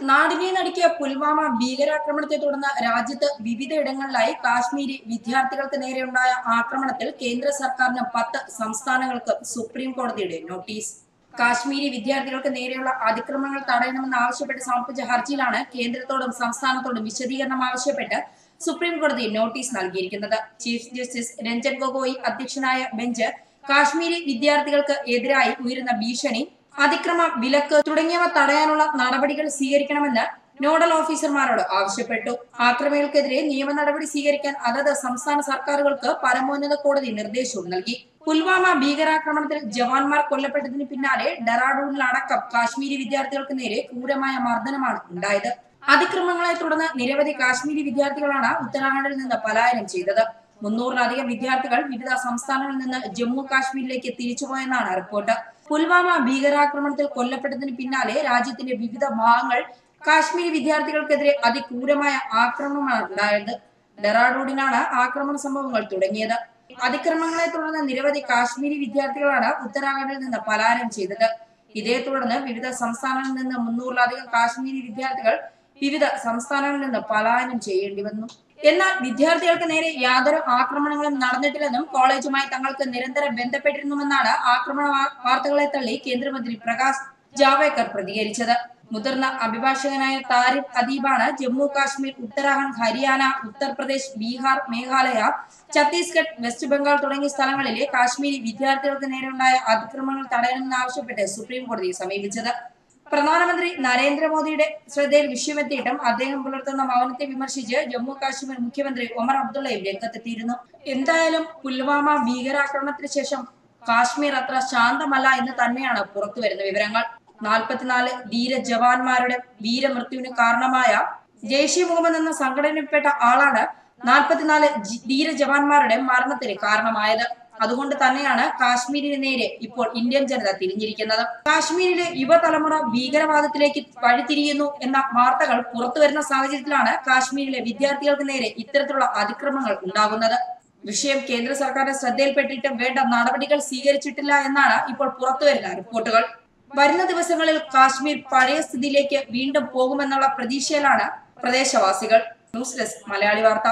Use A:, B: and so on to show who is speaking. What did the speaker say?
A: നാടിനെ നടുക്കിയ പുൽവാമ ഭീകരാക്രമണത്തെ തുടർന്ന് രാജ്യത്ത് വിവിധയിടങ്ങളിലായി കാശ്മീരി വിദ്യാർത്ഥികൾക്ക് നേരെയുണ്ടായ ആക്രമണത്തിൽ കേന്ദ്ര സർക്കാരിന് പത്ത് സംസ്ഥാനങ്ങൾക്ക് സുപ്രീം കോടതിയുടെ നോട്ടീസ്. കാശ്മീരി വിദ്യാർത്ഥികൾക്ക് നേരെയുള്ള അതിക്രമങ്ങൾ തടയണമെന്ന് ആവശ്യപ്പെട്ട് സമർപ്പിച്ച ഹർജിയിലാണ് കേന്ദ്രത്തോടും സംസ്ഥാനത്തോടും വിശദീകരണം ആവശ്യപ്പെട്ട് സുപ്രീം കോടതി നോട്ടീസ് നൽകിയിരിക്കുന്നത്. ചീഫ് ജസ്റ്റിസ് രഞ്ജൻ ഗൊഗോയി അധ്യക്ഷനായ ബെഞ്ച് കാശ്മീരി വിദ്യാർത്ഥികൾക്ക് എതിരായി ഉയരുന്ന ഭീഷണി അതിക്രമ വിലക്ക് തുടങ്ങിയവ തടയാനുള്ള നടപടികൾ സ്വീകരിക്കണമെന്ന് നോഡൽ ഓഫീസർമാരോട് ആവശ്യപ്പെട്ടു. ആക്രമികൾക്കെതിരെ നിയമ നടപടി സ്വീകരിക്കാൻ അതത് സംസ്ഥാന സർക്കാരുകൾക്ക് പരമോന്നത കോടതി നിർദ്ദേശവും നൽകി. പുൽവാമ ഭീകരാക്രമണത്തിൽ ജവാന്മാർ കൊല്ലപ്പെട്ടതിന് പിന്നാലെ ഡെറാഡൂണിലടക്കം കാശ്മീരി വിദ്യാർത്ഥികൾക്ക് നേരെ ക്രൂരമായ മർദ്ദനമാണ് ഉണ്ടായത്. അതിക്രമങ്ങളെ തുടർന്ന് നിരവധി കാശ്മീരി വിദ്യാർത്ഥികളാണ് ഉത്തരാഖണ്ഡിൽ നിന്ന് പലായനം ചെയ്തത്. മുന്നൂറിലധികം വിദ്യാർത്ഥികൾ വിവിധ സംസ്ഥാനങ്ങളിൽ നിന്ന് ജമ്മു കാശ്മീരിലേക്ക് തിരിച്ചുപോയെന്നാണ് റിപ്പോർട്ട്. പുൽവാമ ഭീകരാക്രമണത്തിൽ കൊല്ലപ്പെട്ടതിന് പിന്നാലെ രാജ്യത്തിന്റെ വിവിധ ഭാഗങ്ങൾ കാശ്മീരി വിദ്യാർത്ഥികൾക്കെതിരെ അതിക്രൂരമായ ആക്രമണമാണ് ഉണ്ടായത്. ഡെറാഡൂണിലാണ് ആക്രമണ സംഭവങ്ങൾ തുടങ്ങിയത്. അതിക്രമങ്ങളെ തുടർന്ന് നിരവധി കാശ്മീരി വിദ്യാർത്ഥികളാണ് ഉത്തരാഖണ്ഡിൽ നിന്ന് പലായനം ചെയ്തത്. ഇതേ തുടർന്ന് വിവിധ സംസ്ഥാനങ്ങളിൽ നിന്ന് മുന്നൂറിലധികം കാശ്മീരി വിദ്യാർത്ഥികൾ വിവിധ സംസ്ഥാനങ്ങളിൽ നിന്ന് പലായനം ചെയ്യേണ്ടി വന്നു. എന്നാൽ വിദ്യാർത്ഥികൾക്ക് നേരെ യാതൊരു ആക്രമണങ്ങളും നടന്നിട്ടില്ലെന്നും കോളേജുമായി തങ്ങൾക്ക് നിരന്തരം ബന്ധപ്പെട്ടിരുന്നുവെന്നാണ് ആക്രമണ വാർത്തകളെ തള്ളി കേന്ദ്രമന്ത്രി പ്രകാശ് ജാവേക്കർ പ്രതികരിച്ചത്. മുതിർന്ന അഭിഭാഷകനായ താരിഖ് അദീബാണ് ജമ്മു കാശ്മീർ ഉത്തരാഖണ്ഡ് ഹരിയാന ഉത്തർപ്രദേശ് ബീഹാർ മേഘാലയ ഛത്തീസ്ഗഡ് വെസ്റ്റ് ബംഗാൾ തുടങ്ങിയ സ്ഥലങ്ങളിലെ കാശ്മീരി വിദ്യാർത്ഥികൾക്ക് നേരെയുണ്ടായ അതിക്രമങ്ങൾ തടയണമെന്ന് ആവശ്യപ്പെട്ട് സുപ്രീം കോടതിയെ സമീപിച്ചത്. പ്രധാനമന്ത്രി നരേന്ദ്രമോദിയുടെ ശ്രദ്ധയിൽ വിഷയമെത്തിയിട്ടും അദ്ദേഹം പുലർത്തുന്ന മൗനത്തെ വിമർശിച്ച് ജമ്മു കാശ്മീർ മുഖ്യമന്ത്രി ഒമർ അബ്ദുള്ളയും രംഗത്തെത്തിയിരുന്നു. എന്തായാലും പുൽവാമ ഭീകരാക്രമണത്തിന് ശേഷം കാശ്മീർ അത്ര ശാന്തമല്ല എന്ന് തന്നെയാണ് പുറത്തുവരുന്ന വിവരങ്ങൾ. നാൽപ്പത്തിനാല് ധീര ജവാന്മാരുടെ വീരമൃത്യുവിന് കാരണമായ ജെയ്ഷെ മുഹമ്മദ് എന്ന സംഘടനയിൽപ്പെട്ട ആളാണ് നാൽപ്പത്തിനാല് ധീര ജവാന്മാരുടെ മരണത്തിന് കാരണമായത്. അതുകൊണ്ട് തന്നെയാണ് കാശ്മീരിന് നേരെ ഇപ്പോൾ ഇന്ത്യൻ ജനത തിരിഞ്ഞിരിക്കുന്നത്. കാശ്മീരിലെ യുവതലമുറ ഭീകരവാദത്തിലേക്ക് വഴിതിരിയുന്നു എന്ന വാർത്തകൾ പുറത്തു വരുന്ന സാഹചര്യത്തിലാണ് കാശ്മീരിലെ വിദ്യാർത്ഥികൾക്ക് നേരെ ഇത്തരത്തിലുള്ള അതിക്രമങ്ങൾ ഉണ്ടാകുന്നത്. വിഷയം കേന്ദ്ര സർക്കാരിന്റെ ശ്രദ്ധയിൽപ്പെട്ടിട്ടും വേണ്ട നടപടികൾ സ്വീകരിച്ചിട്ടില്ല എന്നാണ് ഇപ്പോൾ പുറത്തുവരുന്ന റിപ്പോർട്ടുകൾ. വരുന്ന ദിവസങ്ങളിൽ കാശ്മീർ പഴയ സ്ഥിതിയിലേക്ക് വീണ്ടും പോകുമെന്നുള്ള പ്രതീക്ഷയിലാണ് പ്രദേശവാസികൾ. ന്യൂസ് ഡെസ്ക് മലയാളി വാർത്ത.